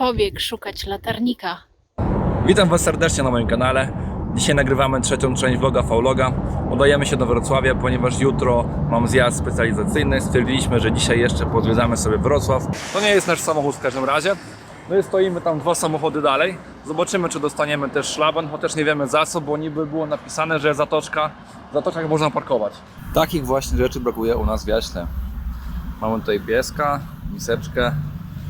Pobiegł szukać latarnika. Witam Was serdecznie na moim kanale. Dzisiaj nagrywamy trzecią część vloga Fauloga. Udajemy się do Wrocławia, ponieważ jutro mam zjazd specjalizacyjny. Stwierdziliśmy, że dzisiaj jeszcze pozwiedzamy sobie Wrocław. To nie jest nasz samochód w każdym razie. No i stoimy tam dwa samochody dalej. Zobaczymy, czy dostaniemy też szlaban, chociaż nie wiemy za co, bo niby było napisane, że zatoczka, w zatoczkach można parkować. Takich właśnie rzeczy brakuje u nas w Jaśle. Mamy tutaj pieska, miseczkę,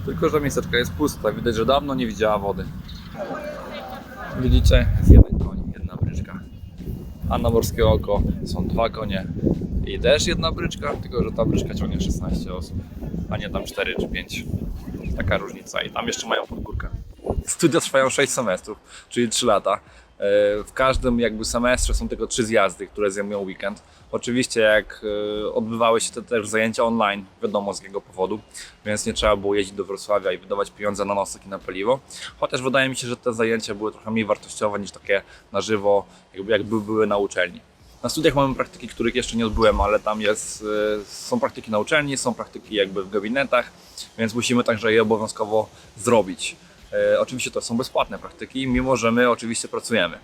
tylko że miseczka jest pusta. Widać, że dawno nie widziała wody. Widzicie? Jest jeden koń, jedna bryczka. A na morskie oko są dwa konie i też jedna bryczka, tylko że ta bryczka ciągnie 16 osób, a nie tam 4 czy 5. Taka różnica. I tam jeszcze mają podgórkę. Studia trwają 6 semestrów, czyli 3 lata. E, W każdym jakby semestrze są tylko 3 zjazdy, które zajmują weekend. Oczywiście jak e, odbywały się te też zajęcia online, wiadomo z jakiego powodu, więc nie trzeba było jeździć do Wrocławia i wydawać pieniądze na nosek i na paliwo. Chociaż wydaje mi się, że te zajęcia były trochę mniej wartościowe niż takie na żywo, jakby, jakby były na uczelni. Na studiach mamy praktyki, których jeszcze nie odbyłem, ale tam jest, e, są praktyki na uczelni, są praktyki jakby w gabinetach, więc musimy także je obowiązkowo zrobić. E, Oczywiście to są bezpłatne praktyki, mimo że my oczywiście pracujemy.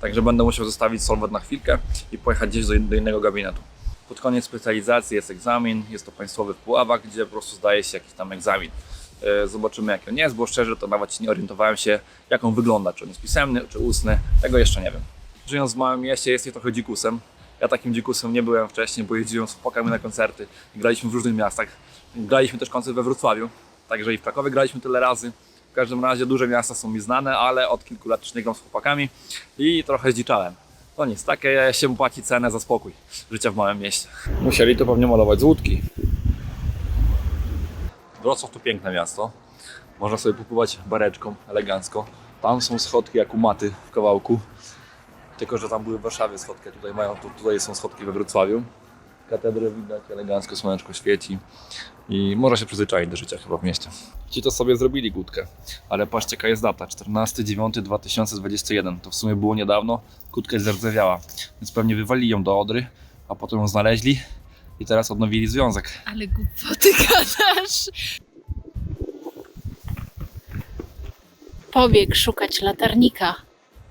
Także będę musiał zostawić Solwet na chwilkę i pojechać gdzieś do, in- do innego gabinetu. Pod koniec specjalizacji jest egzamin, jest to państwowy w Puławach, gdzie po prostu zdaje się jakiś tam egzamin. E, Zobaczymy jaki on jest, bo szczerze to nawet nie orientowałem się jak on wygląda, czy on jest pisemny, czy ustny, tego jeszcze nie wiem. Żyjąc w małym mieście jest nie trochę dzikusem. Ja takim dzikusem nie byłem wcześniej, bo jeździłem z chłopakami na koncerty graliśmy w różnych miastach. Graliśmy też koncert we Wrocławiu, także i w Krakowie graliśmy tyle razy. Każdym razie duże miasta są mi znane, ale od kilku lat już nie gram z chłopakami i trochę zdziczałem. No nic, takie się płaci cenę za spokój życia w małym mieście. Musieli to pewnie malować z łódki. Wrocław to piękne miasto. Można sobie popływać bareczką elegancko. Tam są schodki jak u maty w kawałku. Tylko, że tam były w Warszawie schodki, tutaj mają, tu, tutaj są schodki we Wrocławiu. Katedrę widać, elegancko słoneczko świeci i można się przyzwyczaić do życia chyba w mieście. Ci to sobie zrobili kłódkę, ale patrzcie jaka jest data, 14.09.2021, to w sumie było niedawno, kłódka jest zardzewiała, więc pewnie wywalili ją do Odry, a potem ją znaleźli i teraz odnowili związek. Ale głupoty gadasz. Pobiegł szukać latarnika.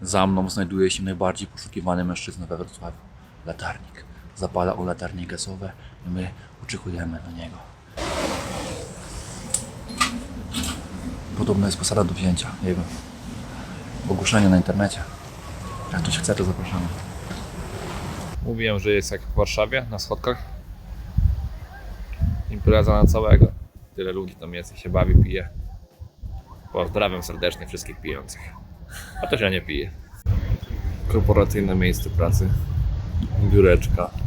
Za mną znajduje się najbardziej poszukiwany mężczyzna we Wrocławiu. Latarnik. Zapala o latarnie gazowe i my oczekujemy na niego. Podobno jest posada do wzięcia jego. Ogłoszenie na internecie. Jak ktoś chce, to zapraszamy. Mówiłem, że jest jak w Warszawie, na schodkach. Impreza na całego. Tyle ludzi tam jest i się bawi, pije. Pozdrawiam serdecznie wszystkich pijących. A też ja nie piję. Korporacyjne miejsce pracy. Biureczka.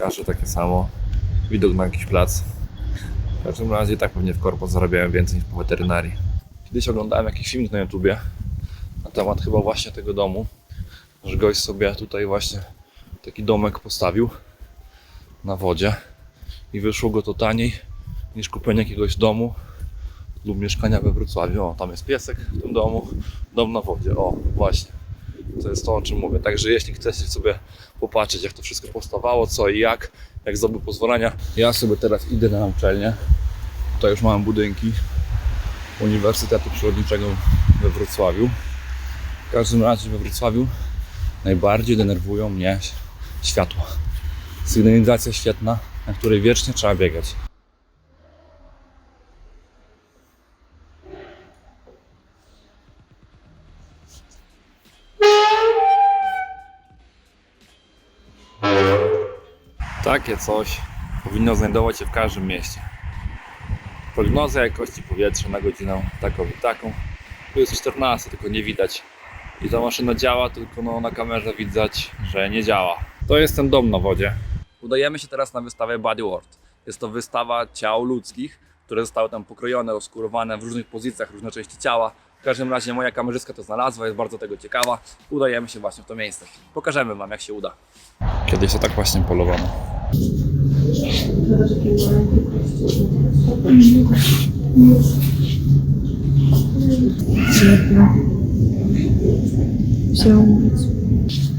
Kasze takie samo. Widok na jakiś plac. W każdym razie tak pewnie w korpo zarabiałem więcej niż po weterynarii. Kiedyś oglądałem jakiś filmik na YouTubie na temat chyba właśnie tego domu. Że gość sobie tutaj właśnie taki domek postawił na wodzie i wyszło go to taniej niż kupienie jakiegoś domu lub mieszkania we Wrocławiu. O, tam jest piesek w tym domu, dom na wodzie. O, właśnie. To jest to, o czym mówię. Także jeśli chcecie sobie popatrzeć, jak to wszystko powstawało, co i jak, jak zdobył pozwolenia. Ja sobie teraz idę na uczelnię. Tutaj już mam budynki Uniwersytetu Przyrodniczego we Wrocławiu. W każdym razie we Wrocławiu najbardziej denerwują mnie światła. Sygnalizacja świetna, na której wiecznie trzeba biegać. Takie coś powinno znajdować się w każdym mieście. Prognoza jakości powietrza na godzinę taką i taką. Tu jest 14, tylko nie widać. I ta maszyna działa, tylko no, na kamerze widać, że nie działa. To jest ten dom na wodzie. Udajemy się teraz na wystawę Body World. Jest to wystawa ciał ludzkich, które zostały tam pokrojone, oskurowane w różnych pozycjach, różne części ciała. W każdym razie moja kamerzystka to znalazła, jest bardzo tego ciekawa. Udajemy się właśnie w to miejsce. Pokażemy Wam, jak się uda. Kiedyś to tak właśnie polowano.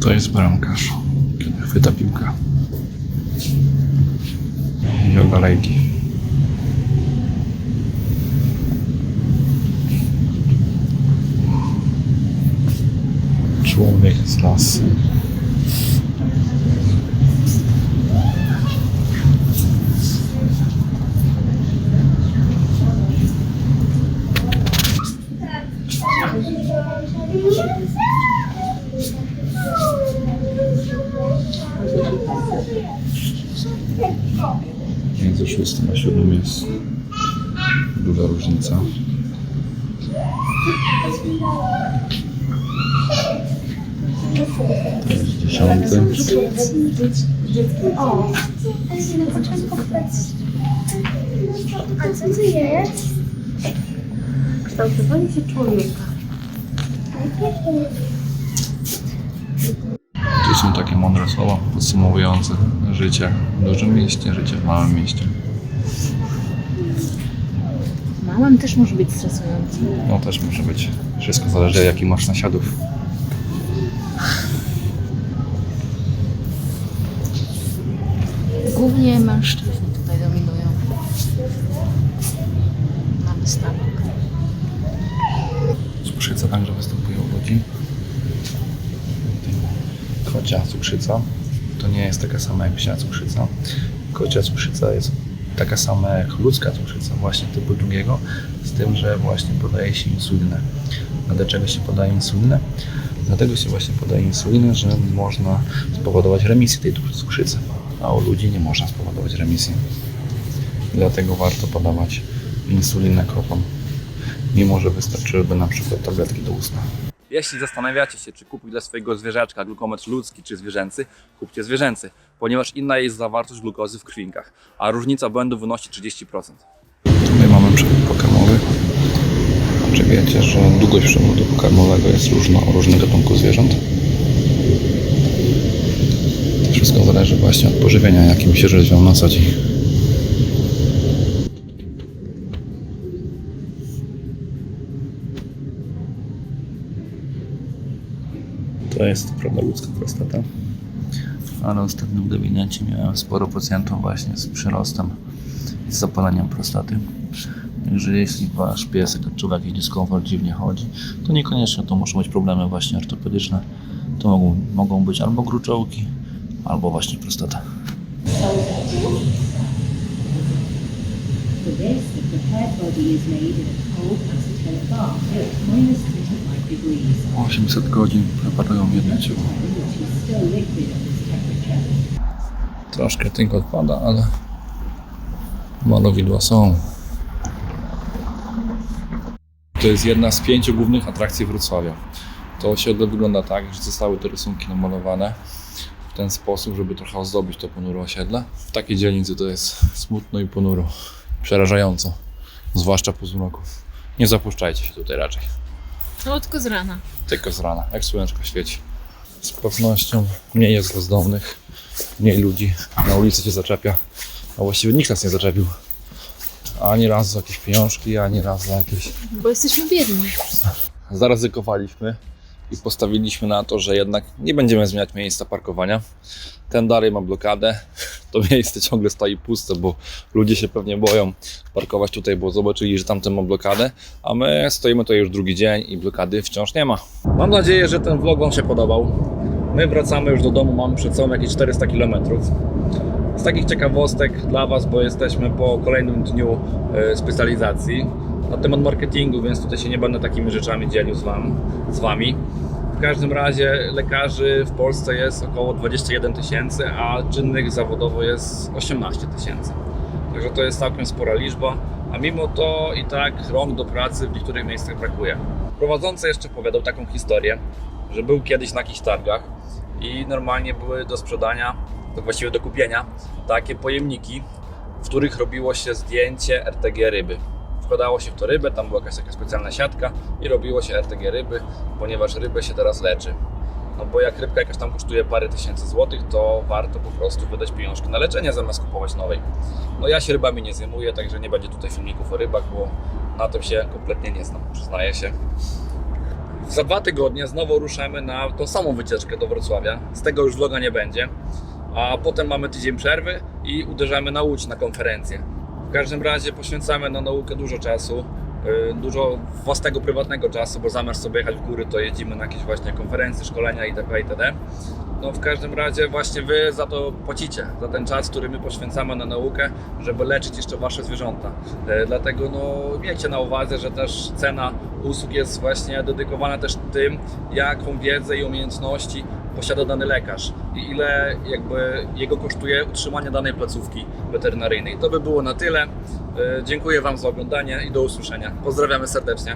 To jest bramkarz, kiedy chwyta piłkę. Joga lejki. Człowiek z lasu. Szóstym a siódmym jest duża różnica. To jest dziesiąty. O, a co to jest? Kształtowanie się człowieka. Tu są takie mądre słowa podsumowujące życie w dużym mieście, życie w małym mieście. Małym też może być stresujący. No też może być. Wszystko zależy jaki masz nasiadów. Głównie mężczyźni tutaj dominują. Na wystawach. Cukrzyca także występuje u ludzi. Kocia cukrzyca to nie jest taka sama jak psia cukrzyca. Kocia cukrzyca jest taka sama jak ludzka cukrzyca, właśnie typu drugiego, z tym, że właśnie podaje się insulinę. A dlaczego się podaje insulinę? Dlatego się właśnie podaje insulinę, że można spowodować remisję tej cukrzycy, a u ludzi nie można spowodować remisji. Dlatego warto podawać insulinę kotom mimo że wystarczyłyby na przykład tabletki do ustna. Jeśli zastanawiacie się, czy kupić dla swojego zwierzaczka glukometr ludzki czy zwierzęcy, kupcie zwierzęcy, ponieważ inna jest zawartość glukozy w krwinkach, a różnica błędu wynosi 30%. Tutaj mamy przewód pokarmowy. Czy wiecie, że długość przewodu pokarmowego jest różna o różnych gatunków zwierząt? Wszystko zależy właśnie od pożywienia, jakim się żywią na co dzień. To jest prawda ludzka prostata. Ale ostatnio w gabinecie miałem sporo pacjentów właśnie z przyrostem, z zapaleniem prostaty. Także jeśli wasz piesek odczuwa jakiś dyskomfort, dziwnie chodzi, to niekoniecznie to muszą być problemy właśnie ortopedyczne. To mogą, mogą być albo gruczołki, albo właśnie prostata. For this, the prepared body is made in a cold acetylenic bath at minus 25 degrees, 800 godzin preparują jedno ciało. Troszkę tynk odpada, ale malowidła są. To jest jedna z pięciu głównych atrakcji Wrocławia. To osiedle wygląda tak, że zostały te rysunki namalowane w ten sposób, żeby trochę ozdobić to ponure osiedle. W takiej dzielnicy to jest smutno i ponuro. Przerażająco. Zwłaszcza po zmroku. Nie zapuszczajcie się tutaj raczej. No tylko z rana. Tylko z rana, jak słoneczko świeci. Z pewnością mniej jest bezdomnych, mniej ludzi na ulicy cię zaczepia. A właściwie nikt nas nie zaczepił. Ani raz za jakieś pieniążki, ani raz za jakieś... Bo jesteśmy biedni. Zaryzykowaliśmy i postawiliśmy na to, że jednak nie będziemy zmieniać miejsca parkowania. Ten dalej ma blokadę. To miejsce ciągle stoi puste, bo ludzie się pewnie boją parkować tutaj, bo zobaczyli, że tamten ma blokadę, a my stoimy tutaj już drugi dzień i blokady wciąż nie ma. Mam nadzieję, że ten vlog Wam się podobał. My wracamy już do domu, mamy przed sobą jakieś 400 km. Z takich ciekawostek dla Was, bo jesteśmy po kolejnym dniu e, specjalizacji na temat marketingu, więc tutaj się nie będę takimi rzeczami dzielił z, wam, z Wami. W każdym razie lekarzy w Polsce jest około 21 tysięcy, a czynnych zawodowo jest 18 tysięcy. Także to jest całkiem spora liczba, a mimo to i tak rąk do pracy w niektórych miejscach brakuje. Prowadzący jeszcze opowiadał taką historię, że był kiedyś na jakichś targach i normalnie były do sprzedania, to właściwie do kupienia, takie pojemniki, w których robiło się zdjęcie RTG ryby. Wkładało się w to rybę, tam była jakaś taka specjalna siatka i robiło się RTG ryby, ponieważ rybę się teraz leczy. No bo jak rybka jakaś tam kosztuje parę tysięcy złotych, to warto po prostu wydać pieniążki na leczenie zamiast kupować nowej. No ja się rybami nie zajmuję, także nie będzie tutaj filmików o rybach, bo na tym się kompletnie nie znam, przyznaję się. Za dwa tygodnie znowu ruszamy na tą samą wycieczkę do Wrocławia. Z tego już vloga nie będzie. A potem mamy tydzień przerwy i uderzamy na Łódź na konferencję. W każdym razie poświęcamy na naukę dużo czasu y, dużo własnego, prywatnego czasu, bo zamiast sobie jechać w góry, to jeździmy na jakieś właśnie konferencje, szkolenia itp. itd. No w każdym razie właśnie Wy za to płacicie, za ten czas, który my poświęcamy na naukę, żeby leczyć jeszcze Wasze zwierzęta. E, Dlatego no, miejcie na uwadze, że też cena usług jest właśnie dedykowana też tym, jaką wiedzę i umiejętności posiada dany lekarz i ile jakby jego kosztuje utrzymanie danej placówki weterynaryjnej. To by było na tyle. E, Dziękuję Wam za oglądanie i do usłyszenia. Pozdrawiamy serdecznie.